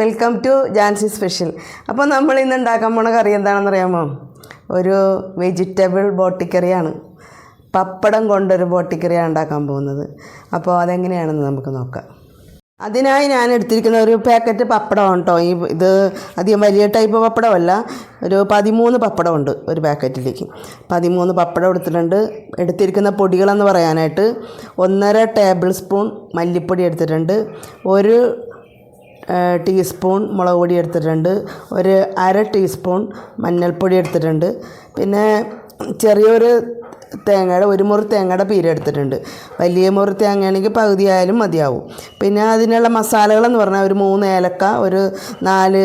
Welcome to Jancy special അപ്പോൾ നമ്മൾ ഇന്ന് ഉണ്ടാക്കാൻ പോണ കറി എന്താണെന്ന് അറിയാമോ? ഒരു വെജിറ്റബിൾ ബോട്ടിക്കറിയാണ്. പപ്പടം കൊണ്ടൊരു ബോട്ടിക്കറിയാണ് ഉണ്ടാക്കാൻ പോകുന്നത്. അപ്പോൾ അതെങ്ങനെയാണെന്ന് നമുക്ക് നോക്കാം. അതിനായി ഞാൻ എടുത്തിരിക്കുന്ന ഒരു പാക്കറ്റ് പപ്പടമാണ് കേട്ടോ ഈ ഇത് അധികം വലിയ ടൈപ്പ് പപ്പടമല്ല. ഒരു പതിമൂന്ന് പപ്പടമുണ്ട് ഒരു പാക്കറ്റിലേക്ക് പതിമൂന്ന് പപ്പടം എടുത്തിട്ടുണ്ട്. എടുത്തിരിക്കുന്ന പൊടികളെന്ന് പറയാനായിട്ട് ഒന്നര ടേബിൾ സ്പൂൺ മല്ലിപ്പൊടി എടുത്തിട്ടുണ്ട്. ഒരു ടീസ്പൂൺ മുളക് പൊടി എടുത്തിട്ടുണ്ട്. ഒരു അര ടീസ്പൂൺ മഞ്ഞൾപ്പൊടി എടുത്തിട്ടുണ്ട്. പിന്നെ ചെറിയൊരു തേങ്ങയുടെ ഒരു മുറി തേങ്ങയുടെ പീരെടുത്തിട്ടുണ്ട് വലിയ മുറി തേങ്ങയാണെങ്കിൽ പകുതി ആയാലും മതിയാവും. പിന്നെ അതിനുള്ള മസാലകളെന്ന് പറഞ്ഞാൽ ഒരു മൂന്ന് ഏലക്ക ഒരു നാല്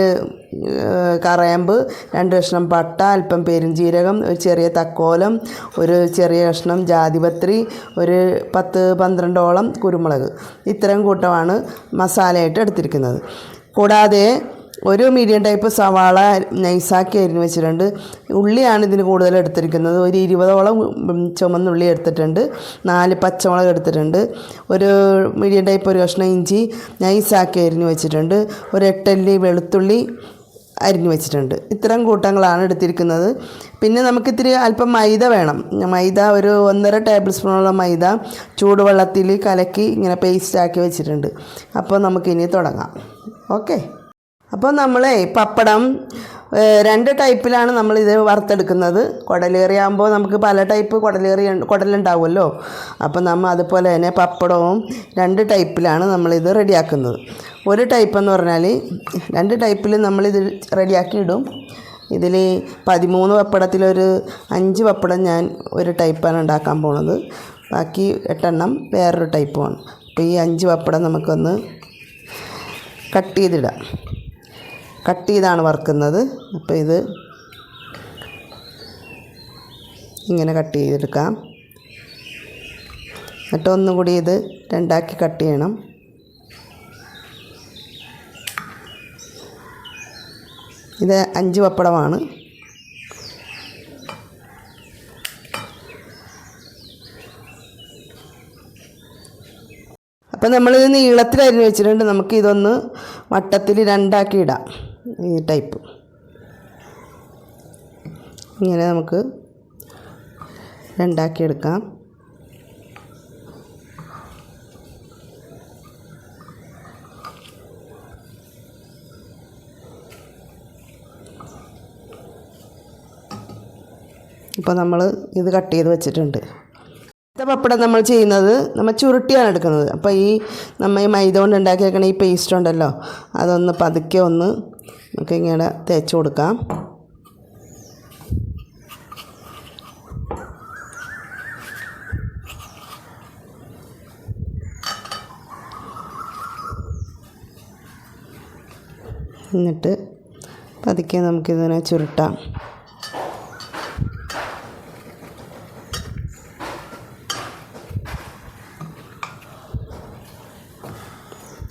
കറയമ്പ് രണ്ട് കഷ്ണം പട്ട അല്പം പെരുംജീരകം ഒരു ചെറിയ തക്കോലം ഒരു ചെറിയ കഷ്ണം ജാതിപത്രി ഒരു പത്ത് പന്ത്രണ്ടോളം കുരുമുളക്. ഇത്തരം കൂട്ടമാണ് മസാലയായിട്ട് എടുത്തിരിക്കുന്നത്. കൂടാതെ ഒരു മീഡിയം ടൈപ്പ് സവാള നൈസാക്കി അരിഞ്ഞ് വെച്ചിട്ടുണ്ട്. ഉള്ളിയാണ് ഇതിന് കൂടുതൽ എടുത്തിരിക്കുന്നത്. ഒരു ഇരുപതോളം ചുമന്നുള്ളി എടുത്തിട്ടുണ്ട്. നാല് പച്ചമുളക് എടുത്തിട്ടുണ്ട്. ഒരു മീഡിയം ടൈപ്പ് ഒരു കഷ്ണം ഇഞ്ചി നൈസാക്കി അരിഞ്ഞ് വെച്ചിട്ടുണ്ട്. ഒരു എട്ടല്ലി വെളുത്തുള്ളി അരിഞ്ഞു വെച്ചിട്ടുണ്ട്. ഇത്തരം കൂട്ടങ്ങളാണ് എടുത്തിരിക്കുന്നത്. പിന്നെ നമുക്കിത്തിരി അല്പം മൈദ വേണം. മൈദ ഒരു ഒന്നര ടേബിൾ സ്പൂണോളം മൈദ ചൂടുവെള്ളത്തിൽ കലക്കി ഇങ്ങനെ പേസ്റ്റാക്കി വെച്ചിട്ടുണ്ട്. അപ്പോൾ നമുക്കിനി തുടങ്ങാം. ഓക്കെ നമ്മളെ പപ്പടം രണ്ട് ടൈപ്പിലാണ് നമ്മളിത് വറുത്തെടുക്കുന്നത്. കുടലേറി ആകുമ്പോൾ നമുക്ക് പല ടൈപ്പ് കുടലേറി കുടലുണ്ടാവുമല്ലോ. അപ്പോൾ നമ്മൾ അതുപോലെ തന്നെ പപ്പടവും രണ്ട് ടൈപ്പിലാണ് നമ്മളിത് റെഡിയാക്കുന്നത്. ഒരു ടൈപ്പ് എന്ന് പറഞ്ഞാൽ രണ്ട് ടൈപ്പിൽ നമ്മളിത് റെഡിയാക്കി ഇടും ഇതിൽ പതിമൂന്ന് പപ്പടത്തിലൊരു അഞ്ച് പപ്പടം ഞാൻ ഒരു ടൈപ്പാണ് ഉണ്ടാക്കാൻ പോണത്. ബാക്കി എട്ടെണ്ണം വേറൊരു ടൈപ്പുമാണ്. അപ്പോൾ ഈ അഞ്ച് പപ്പടം നമുക്കൊന്ന് കട്ട് ചെയ്തിടാം. കട്ട് ചെയ്താണ് വറുക്കുന്നത്. അപ്പോൾ ഇത് ഇങ്ങനെ കട്ട് ചെയ്തെടുക്കാം. എന്നിട്ട് ഒന്നുകൂടി ഇത് രണ്ടാക്കി കട്ട് ചെയ്യണം. ഇത് അഞ്ച് പപ്പടമാണ്. അപ്പം നമ്മളിത് നീളത്തിൽ വെച്ചിട്ടുണ്ട്. നമുക്ക് ഇതൊന്ന് വട്ടത്തിൽ രണ്ടാക്കി ഇടാം. ഈ ടൈപ്പ്. ഇങ്ങനെ നമുക്ക് രണ്ടാക്കി എടുക്കാം. ഇപ്പോൾ നമ്മൾ ഇത് കട്ട് ചെയ്ത് വെച്ചിട്ടുണ്ട്. അടുത്ത പപ്പടം നമ്മൾ ചെയ്യുന്നത് നമ്മൾ ചുരുട്ടിയാണ് എടുക്കുന്നത്. അപ്പോൾ ഈ നമ്മൾ ഈ മൈദ കൊണ്ട് ഉണ്ടാക്കിയേക്കണ ഈ പേസ്റ്റ് ഉണ്ടല്ലോ അതൊന്ന് പതുക്കെ ഒന്ന് നമുക്ക് ഇങ്ങനെ തേച്ച് കൊടുക്കാം. എന്നിട്ട് പതുക്കെ നമുക്കിതിനെ ചുരുട്ടാം.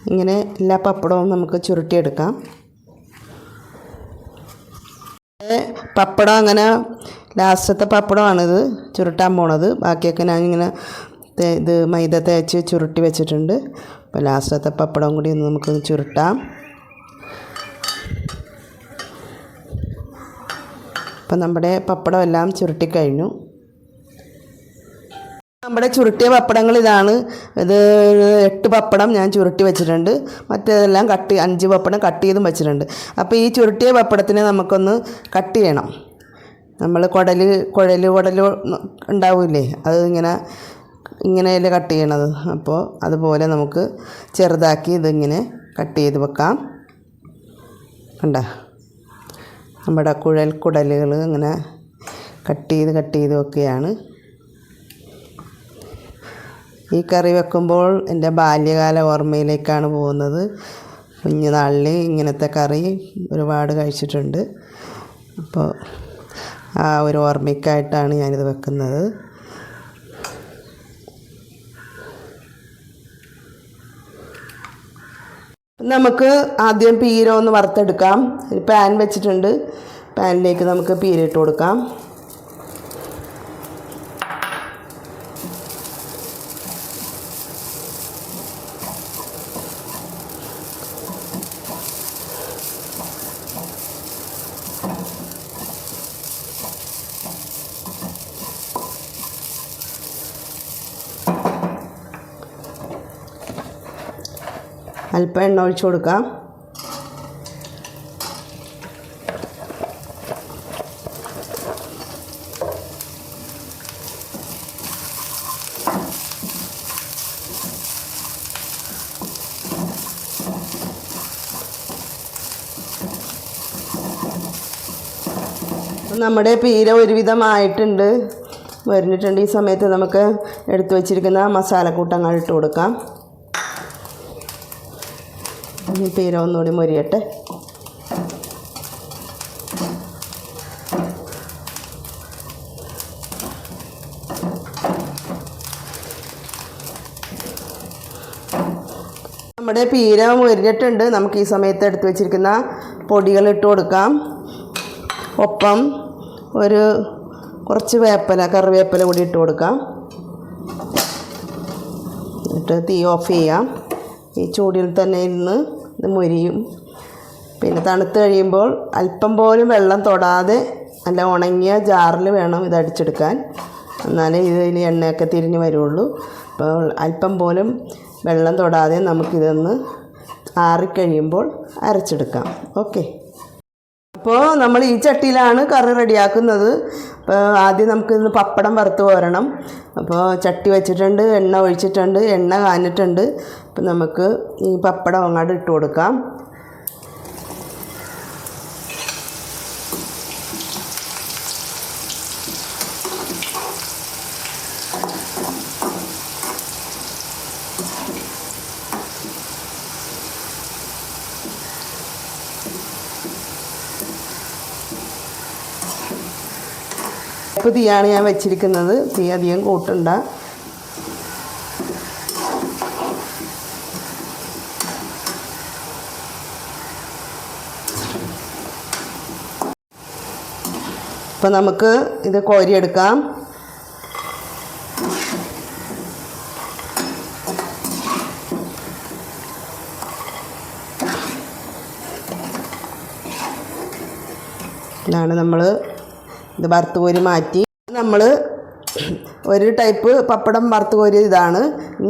ഇങ്ങനെ എല്ലാ പപ്പടവും നമുക്ക് ചുരുട്ടിയെടുക്കാം. പപ്പടം അങ്ങനെ ലാസ്റ്റത്തെ പപ്പടമാണിത് ചുരുട്ടാൻ പോണത്. ബാക്കിയൊക്കെ ഞാൻ ഇങ്ങനെ ഇത് മൈദ തേച്ച് ചുരുട്ടി വെച്ചിട്ടുണ്ട്. അപ്പോൾ ലാസ്റ്റത്തെ പപ്പടം കൂടി ഒന്ന് നമുക്ക് ചുരുട്ടാം. അപ്പം നമ്മുടെ പപ്പടം എല്ലാം ചുരുട്ടിക്കഴിഞ്ഞു നമ്മുടെ ചുരുട്ടിയ പപ്പടങ്ങൾ ഇതാണ്. ഇത് എട്ട് പപ്പടം ഞാൻ ചുരുട്ടി വെച്ചിട്ടുണ്ട്. മറ്റേതെല്ലാം കട്ട് അഞ്ച് പപ്പടം കട്ട് ചെയ്തും വെച്ചിട്ടുണ്ട്. അപ്പോൾ ഈ ചുരുട്ടിയ പപ്പടത്തിനെ നമുക്കൊന്ന് കട്ട് ചെയ്യണം. നമ്മൾ കുടൽ കുഴൽ കുടൽ ഉണ്ടാവില്ലേ അത് ഇങ്ങനെ ഇങ്ങനെയല്ലേ കട്ട് ചെയ്യണത്. അപ്പോൾ അതുപോലെ നമുക്ക് ചെറുതാക്കി ഇതിങ്ങനെ കട്ട് ചെയ്ത് വെക്കാം. കണ്ട? നമ്മുടെ കുഴൽ കുടലുകൾ ഇങ്ങനെ കട്ട് ചെയ്ത് കട്ട് ചെയ്ത് വെക്കുകയാണ്. ഈ കറി വെക്കുമ്പോൾ എന്റെ ബാല്യകാല ഓർമ്മയിലേക്കാണ് പോകുന്നത്. കുഞ്ഞുനാളിൽ ഇങ്ങനത്തെ കറി ഒരുപാട് കഴിച്ചിട്ടുണ്ട്. അപ്പോൾ ആ ഒരു ഓർമ്മയ്ക്കായിട്ടാണ് ഞാനിത് വെക്കുന്നത്. നമുക്ക് ആദ്യം പീര ഒന്ന് വറുത്തെടുക്കാം പാൻ വെച്ചിട്ടുണ്ട്. പാനിലേക്ക് നമുക്ക് പീര ഇട്ട് കൊടുക്കാം. അല്പം എണ്ണ ഒഴിച്ച് കൊടുക്കാം. നമ്മുടെ പീര ഒരുവിധമായിട്ടുണ്ട്. വരുന്നിട്ടുണ്ട് ഈ സമയത്ത് നമുക്ക് എടുത്തു വച്ചിരിക്കുന്ന മസാലക്കൂട്ടങ്ങൾ ഇട്ട് കൊടുക്കാം. ഇനി പീര ഒന്നുകൂടി മൊരിയട്ടെ. നമ്മുടെ പീര മുരിഞ്ഞിട്ടുണ്ട്. നമുക്ക് ഈ സമയത്ത് എടുത്തു വെച്ചിരിക്കുന്ന പൊടികൾ ഇട്ട് കൊടുക്കാം. ഒപ്പം ഒരു കുറച്ച് വേപ്പല കറിവേപ്പില കൂടി ഇട്ട് കൊടുക്കാം. എന്നിട്ട് തീ ഓഫ് ചെയ്യാം. ഈ ചൂടിൽ തന്നെ ഇരുന്ന് ഇത് മുരിയും. പിന്നെ തണുത്ത് കഴിയുമ്പോൾ അല്പം പോലും വെള്ളം തൊടാതെ നല്ല ഉണങ്ങിയ ജാറിൽ വേണം ഇത് അടിച്ചെടുക്കാൻ. എന്നാലേ ഇതിൽ എണ്ണയൊക്കെ തിരിഞ്ഞ് വരുള്ളൂ. അപ്പോൾ അല്പം പോലും വെള്ളം തൊടാതെ നമുക്കിതൊന്ന് ആറിക്കഴിയുമ്പോൾ അരച്ചെടുക്കാം. ഓക്കെ. അപ്പോൾ നമ്മൾ ഈ ചട്ടിയിലാണ് കറി റെഡിയാക്കുന്നത്. അപ്പോൾ ആദ്യം നമുക്ക് ഇന്ന് പപ്പടം വറുത്ത് പോരണം അപ്പോൾ ചട്ടി വെച്ചിട്ടുണ്ട് എണ്ണ ഒഴിച്ചിട്ടുണ്ട് എണ്ണ കാഞ്ഞിട്ടുണ്ട്. അപ്പോൾ നമുക്ക് ഈ പപ്പടം അങ്ങോട്ട് ഇട്ട് കൊടുക്കാം. ഇപ്പോൾ തീയാണ് ഞാൻ വെച്ചിരിക്കുന്നത്. തീ അധികം കൂട്ടണ്ട. ഇപ്പം നമുക്ക് ഇത് കോരിയെടുക്കാം ഇതാണ് നമ്മൾ ഇത് വറുത്ത് കോരി മാറ്റി. നമ്മൾ ഒരു ടൈപ്പ് പപ്പടം വറുത്ത് കോരി ഇതാണ്.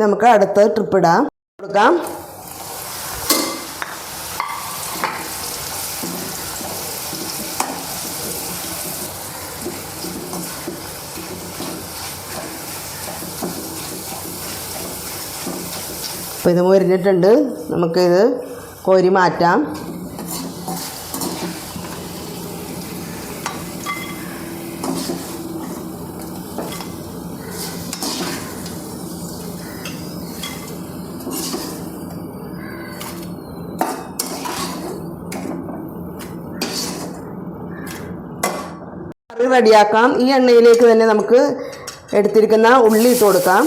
നമുക്ക് അടുത്ത ട്രിപ്പ് ഇടാം. കൊടുക്കാം. അപ്പോൾ ഇത് മുരിഞ്ഞിട്ടുണ്ട്. നമുക്കിത് കോരി മാറ്റാം. റെഡിയാക്കാം. ഈ എണ്ണയിലേക്ക് തന്നെ നമുക്ക് എടുത്തിരിക്കുന്ന ഉള്ളി ഇട്ട് കൊടുക്കാം.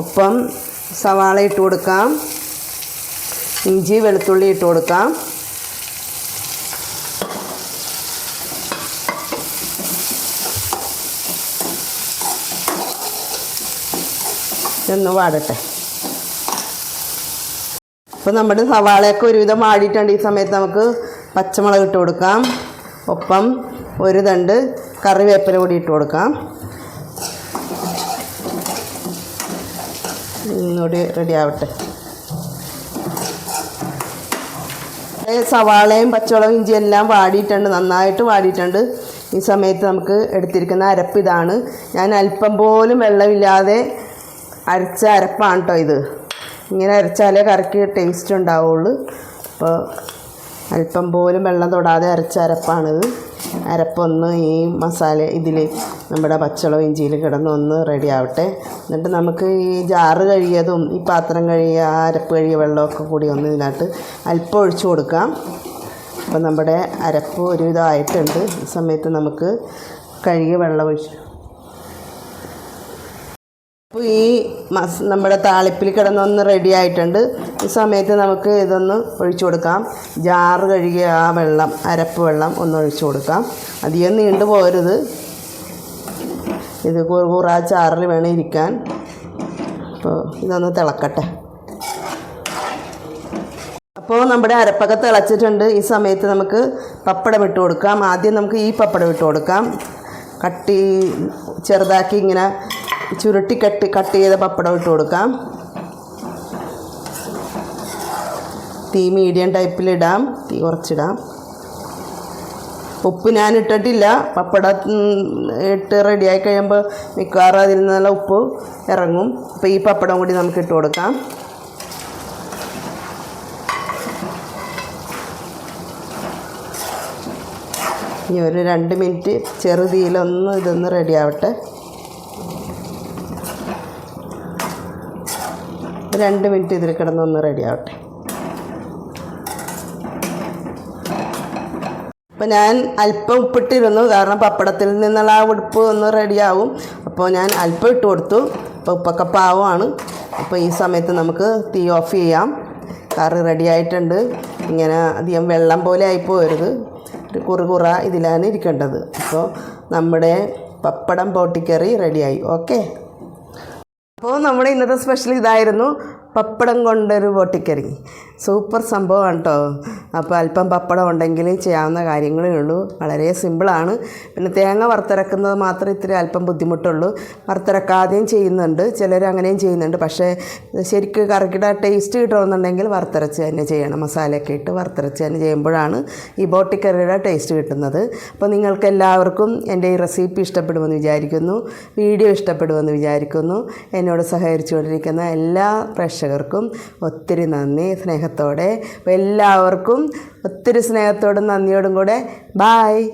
ഒപ്പം സവാള ഇട്ട് കൊടുക്കാം. ഇഞ്ചി വെളുത്തുള്ളി ഇട്ട് കൊടുക്കാം. ഒന്ന് വാടട്ടെ. അപ്പോൾ നമ്മുടെ സവാളയൊക്കെ ഒരുവിധം വാടിയിട്ടുണ്ട്. ഈ സമയത്ത് നമുക്ക് പച്ചമുളക് ഇട്ട് കൊടുക്കാം. ഒപ്പം ഒരു തണ്ട് കറിവേപ്പില കൂടി ഇട്ട് കൊടുക്കാം. ഒന്നുകൂടി റെഡി ആവട്ടെ. സവാളയും പച്ചമുളകും ഇഞ്ചി എല്ലാം വാടിയിട്ടുണ്ട് നന്നായിട്ട് വാടിയിട്ടുണ്ട്. ഈ സമയത്ത് നമുക്ക് എടുത്തിരിക്കുന്ന അരപ്പ് ഇതാണ്. ഞാൻ അല്പം പോലും വെള്ളമില്ലാതെ അരച്ച അരപ്പാണ് കേട്ടോ ഇത്. ഇങ്ങനെ അരച്ചാലേ കറിക്ക് ടേസ്റ്റ് ഉണ്ടാവുള്ളൂ. അപ്പോൾ അല്പം പോലും വെള്ളം തൊടാതെ അരച്ച അരപ്പാണിത്. അരപ്പൊന്ന് ഈ മസാല ഇതിൽ നമ്മുടെ പച്ചളവും ഇഞ്ചിയിൽ കിടന്ന് ഒന്ന് റെഡി ആവട്ടെ. എന്നിട്ട് നമുക്ക് ഈ ജാറ് കഴുകിയതും ഈ പാത്രം കഴുകിയ അരപ്പ് കഴുകിയ വെള്ളമൊക്കെ കൂടി ഒന്ന് ഇതിനകത്ത് അല്പം ഒഴിച്ചു കൊടുക്കാം. അപ്പോൾ നമ്മുടെ അരപ്പ് ഒരുവിധമായിട്ടുണ്ട്. ഈ സമയത്ത് നമുക്ക് കഴുകിയ വെള്ളം ഒഴിച്ചു അപ്പോൾ ഈ മസ് നമ്മുടെ താളിപ്പിൽ കിടന്നൊന്ന് റെഡി ആയിട്ടുണ്ട്. ഈ സമയത്ത് നമുക്ക് ഇതൊന്ന് ഒഴിച്ചു കൊടുക്കാം. ജാറ് കഴുകിയ ആ വെള്ളം അരപ്പ് വെള്ളം ഒന്ന് ഒഴിച്ചു കൊടുക്കാം. അധികം നീണ്ടു പോരുത് ഇത് കുറ ചാറിൽ വേണം ഇരിക്കാൻ. അപ്പോൾ ഇതൊന്ന് തിളക്കട്ടെ. അപ്പോൾ നമ്മുടെ അരപ്പൊക്കെ തിളച്ചിട്ടുണ്ട്. ഈ സമയത്ത് നമുക്ക് പപ്പടം ഇട്ട് കൊടുക്കാം. ആദ്യം നമുക്ക് ഈ പപ്പടം ഇട്ട് കൊടുക്കാം. കട്ടി ചെറുതാക്കി ഇങ്ങനെ ചുരുട്ടി കട്ടി കട്ട് ചെയ്ത പപ്പടം ഇട്ട് കൊടുക്കാം. തീ മീഡിയം ടൈപ്പിലിടാം തീ കുറച്ചിടാം. ഉപ്പ് ഞാൻ ഇട്ടിട്ടില്ല. പപ്പടം ഇട്ട് റെഡിയായി കഴിയുമ്പോൾ മിക്കവാറും അതിൽ നിന്നുള്ള ഉപ്പ് ഇറങ്ങും. അപ്പോൾ ഈ പപ്പടം കൂടി നമുക്ക് ഇട്ട് കൊടുക്കാം. ഇനി ഒരു രണ്ട് മിനിറ്റ് ചെറുതീയിലൊന്ന് ഇതൊന്ന് റെഡി ആവട്ടെ. രണ്ട് മിനിറ്റ് ഇതിൽ കിടന്നൊന്ന് റെഡി അപ്പോൾ ഞാൻ അല്പം ഉപ്പിട്ടിരുന്നു. കാരണം പപ്പടത്തിൽ നിന്നുള്ള ആ ഉടുപ്പ് ഒന്ന് റെഡിയാവും. അപ്പോൾ ഞാൻ അല്പം ഇട്ട് കൊടുത്തു. അപ്പോൾ ഉപ്പൊക്കെ പാവമാണ്. അപ്പോൾ ഈ സമയത്ത് നമുക്ക് തീ ഓഫ് ചെയ്യാം. കറി റെഡി ആയിട്ടുണ്ട്. ഇങ്ങനെ അധികം വെള്ളം പോലെ ആയി പോരുത് ഒരു കുറുകുറ ഇതിലാണ് ഇരിക്കേണ്ടത്. അപ്പോൾ നമ്മുടെ പപ്പടം പൊട്ടിക്കറി റെഡിയായി ഓക്കെ അപ്പോൾ നമ്മുടെ ഇന്നത്തെ സ്പെഷ്യൽ ഇതായിരുന്നു പപ്പടം കൊണ്ടൊരു പൊട്ടിക്കറി സൂപ്പർ സംഭവമാണ് കേട്ടോ അപ്പോൾ അല്പം പപ്പടം ഉണ്ടെങ്കിൽ ചെയ്യാവുന്ന കാര്യങ്ങളേ ഉള്ളൂ. വളരെ സിമ്പിളാണ് പിന്നെ തേങ്ങ വറുത്തിറക്കുന്നത് മാത്രം ഇത്തിരി അല്പം ബുദ്ധിമുട്ടുള്ളൂ. വറുത്തിറക്കാതെയും ചെയ്യുന്നുണ്ട്. ചിലർ അങ്ങനെയും ചെയ്യുന്നുണ്ട്. പക്ഷേ ശരിക്കും കറിയുടെ ടേസ്റ്റ് കിട്ടണമെന്നുണ്ടെങ്കിൽ വറുത്തിറച്ച് തന്നെ ചെയ്യണം. മസാലയൊക്കെ ഇട്ട് വറുത്തിറച്ച് തന്നെ ചെയ്യുമ്പോഴാണ് ഈ ബോട്ടിക്കറിയുടെ ടേസ്റ്റ് കിട്ടുന്നത്. അപ്പോൾ നിങ്ങൾക്ക് എല്ലാവർക്കും എന്റെ ഈ റെസിപ്പി ഇഷ്ടപ്പെടുമെന്ന് വിചാരിക്കുന്നു. വീഡിയോ ഇഷ്ടപ്പെടുമെന്ന് വിചാരിക്കുന്നു. എന്നോട് സഹകരിച്ചുകൊണ്ടിരിക്കുന്ന എല്ലാ പ്രേക്ഷകർക്കും ഒത്തിരി നന്ദി സ്നേഹത്തോടെ. എല്ലാവർക്കും ഒത്തിരി സ്നേഹത്തോടും നന്ദിയോടും കൂടെ. ബായ്